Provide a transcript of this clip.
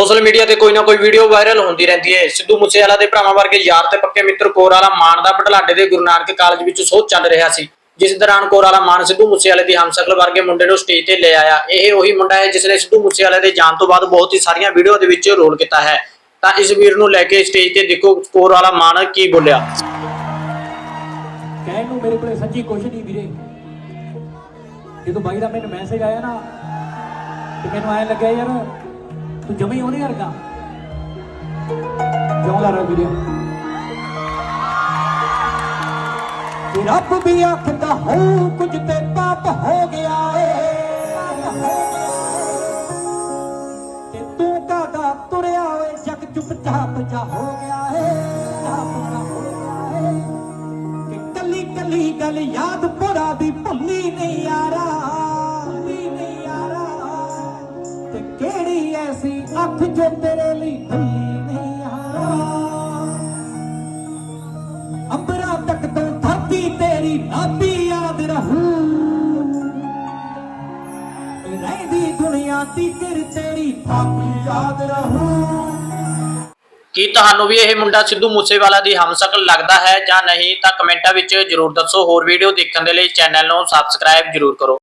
Social media ਤੇ ਕੋਈ ਨਾ ਕੋਈ ਵੀਡੀਓ ਵਾਇਰਲ ਹੁੰਦੀ ਰਹਿੰਦੀ ਹੈ। ਸਿੱਧੂ ਮੂਸੇਵਾਲਾ ਦੇ ਭਰਾਵਾਂ ਵਰਗੇ ਯਾਰ ਤੇ ਪੱਕੇ ਮਿੱਤਰ ਕੋਰਾਲਾ ਮਾਨ ਦਾ ਬਟਲਾਡੇ ਦੇ ਗੁਰੂ ਨਾਨਕ ਕਾਲਜ ਵਿੱਚ ਸੋਧ ਚੱਲ ਰਿਹਾ ਸੀ। ਜਿਸ ਦੌਰਾਨ ਕੋਰਾਲਾ ਮਾਨ ਸਿੱਧੂ ਮੂਸੇਵਾਲੇ ਦੀ ਹਮਸ਼ਕਲ ਵਰਗੇ ਮੁੰਡੇ ਨੂੰ ਸਟੇਜ ਤੇ ਲੈ ਆਇਆ। ਇਹ ਉਹੀ ਮੁੰਡਾ ਹੈ ਜਿਸ ਨੇ ਸਿੱਧੂ ਮੂਸੇਵਾਲੇ ਦੇ ਜਾਣ ਤੋਂ ਬਾਅਦ ਬਹੁਤ ਹੀ ਸਾਰੀਆਂ ਵੀਡੀਓ ਦੇ ਵਿੱਚ ਰੋਲ ਕੀਤਾ ਹੈ। ਤਾਂ ਇਸ ਵੀਰ ਨੂੰ ਲੈ ਕੇ ਸਟੇਜ ਤੇ ਦੇਖੋ ਕੋਰਾਲਾ ਮਾਨ ਕੀ ਬੋਲਿਆ। ਕਹਿਣ ਨੂੰ ਮੇਰੇ ਕੋਲੇ ਸੱਚੀ ਕੁਛ ਨਹੀਂ ਵੀਰੇ। ਜਦੋਂ ਬਾਈ ਦਾ ਮੈਨੂੰ ਮੈਸੇਜ ਆਇਆ ਨਾ, ਤੇ ਮੈਨੂੰ ਐਂ ਲੱਗਿਆ ਯਾਰ ਤੂੰ ਜਮੇ ਹੀ ਉਹਨੇ ਵਰਗਾ ਜਿਉਂਦਾ ਰਹਿ ਵੀਰੇ? ਤੇ ਰੱਬ ਵੀ ਆਖਦਾ ਹੋ ਕੁਝ ਤੇ ਪਾਪ ਹੋ ਗਿਆ ਏ। ਤੇ ਤੂੰ ਕਾਦਾ ਤੁਰਿਆ ਓਏ? ਜਗ ਚੁੱਪਚਾਪ ਜਾ ਹੋ ਗਿਆ ਏ। ਚੁੱਪਚਾਪ ਜਾ ਹੋ ਗਿਆ ਏ। ਕਿ ਕੱਲੀ ਕੱਲੀ ਗੱਲ ਯਾਦ ਭੁਰਾ ਦੀ ਕਿਹੜੀ ਐਸੀ ਅੱਖ ਜੋ ਤੇਰੇ ਲਈ ਭੁੱਲੀ ਨਹੀਂ ਯਾਰਾ ਅੰਬਰਾਂ ਤੱਕ ਤੋਂ ਧਰਤੀ ਤੇਰੀ ਨਾਤੀ ਯਾਦ ਰਹੂ ਰਹਿੰਦੀ ਦੁਨੀਆ ਦੀ ਤੇਰੀ ਥਾਪੀ ਯਾਦ ਰਹੂ ਕੀ ਤੁਹਾਨੂੰ ਵੀ ਇਹ ਮੁੰਡਾ ਸਿੱਧੂ ਮੂਸੇਵਾਲਾ ਦੀ ਹਮਸ਼ਕਲ ਲੱਗਦਾ ਹੈ ਜਾਂ ਨਹੀਂ ਤਾਂ ਕਮੈਂਟਾਂ ਵਿੱਚ ਜਰੂਰ ਦੱਸੋ। ਹੋਰ ਵੀਡੀਓ ਦੇਖਣ ਦੇ ਲਈ ਚੈਨਲ ਨੂੰ ਸਬਸਕ੍ਰਾਈਬ ਜਰੂਰ ਕਰੋ।